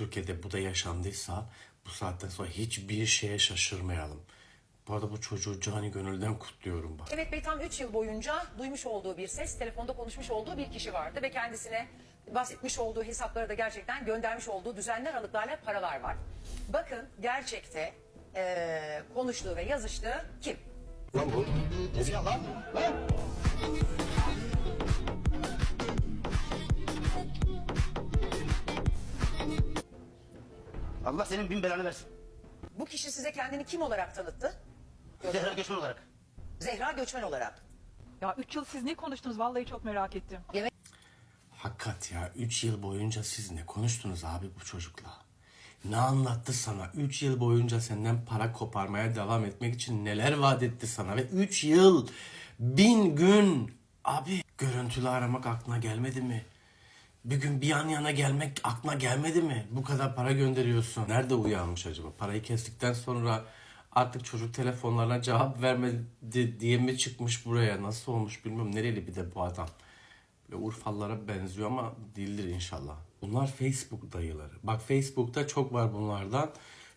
Türkiye'de bu da yaşandıysa bu saatten sonra hiçbir şeye şaşırmayalım. Bu arada bu çocuğu cani gönülden kutluyorum bak. Evet Bey tam 3 yıl boyunca duymuş olduğu bir ses, telefonda konuşmuş olduğu bir kişi vardı ve kendisine bahsetmiş olduğu hesaplara da gerçekten göndermiş olduğu düzenli aralıklarla paralar var. Bakın gerçekte eee, konuştuğu ve yazıştığı kim? Lan bu. Tezgah lan. Lan. Allah senin bin belanı versin. Bu kişi size kendini kim olarak tanıttı? Zehra Göçmen olarak. Zehra Göçmen olarak. Ya 3 yıl siz ne konuştunuz vallahi çok merak ettim. Hakikat ya 3 yıl boyunca siz ne konuştunuz abi bu çocukla? Ne anlattı sana? 3 yıl boyunca senden para koparmaya devam etmek için neler vaat etti sana? Ve 3 yıl, bin gün abi görüntülü aramak aklına gelmedi mi? Bir gün bir yan yana gelmek aklına gelmedi mi? Bu kadar para gönderiyorsun. Nerede uyanmış acaba? Parayı kestikten sonra artık çocuk telefonlarına cevap vermedi diye mi çıkmış buraya? Nasıl olmuş bilmiyorum. Nereli bir de bu adam? Böyle Urfalılara benziyor ama değildir inşallah. Bunlar Facebook dayıları. Bak Facebook'ta çok var bunlardan.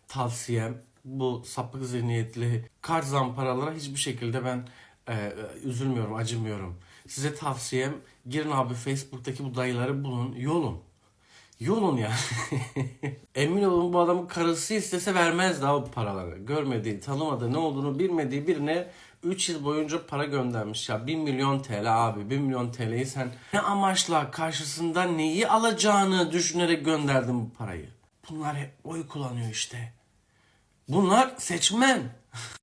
Tavsiyem bu sapık zihniyetli kart zamparalara hiçbir şekilde ben e, e, üzülmüyorum, acımıyorum. Size tavsiyem girin abi Facebook'taki bu dayıları bulun, yolun. Yolun ya. Emin olun bu adamın karısı istese vermez daha bu paraları. Görmediği, tanımadığı, ne olduğunu bilmediği birine 3 yıl boyunca para göndermiş ya. 1 milyon TL abi. 1 milyon TL'yi sen ne amaçla karşısında neyi alacağını düşünerek gönderdin bu parayı. Bunlar hep oy kullanıyor işte. Bunlar seçmen.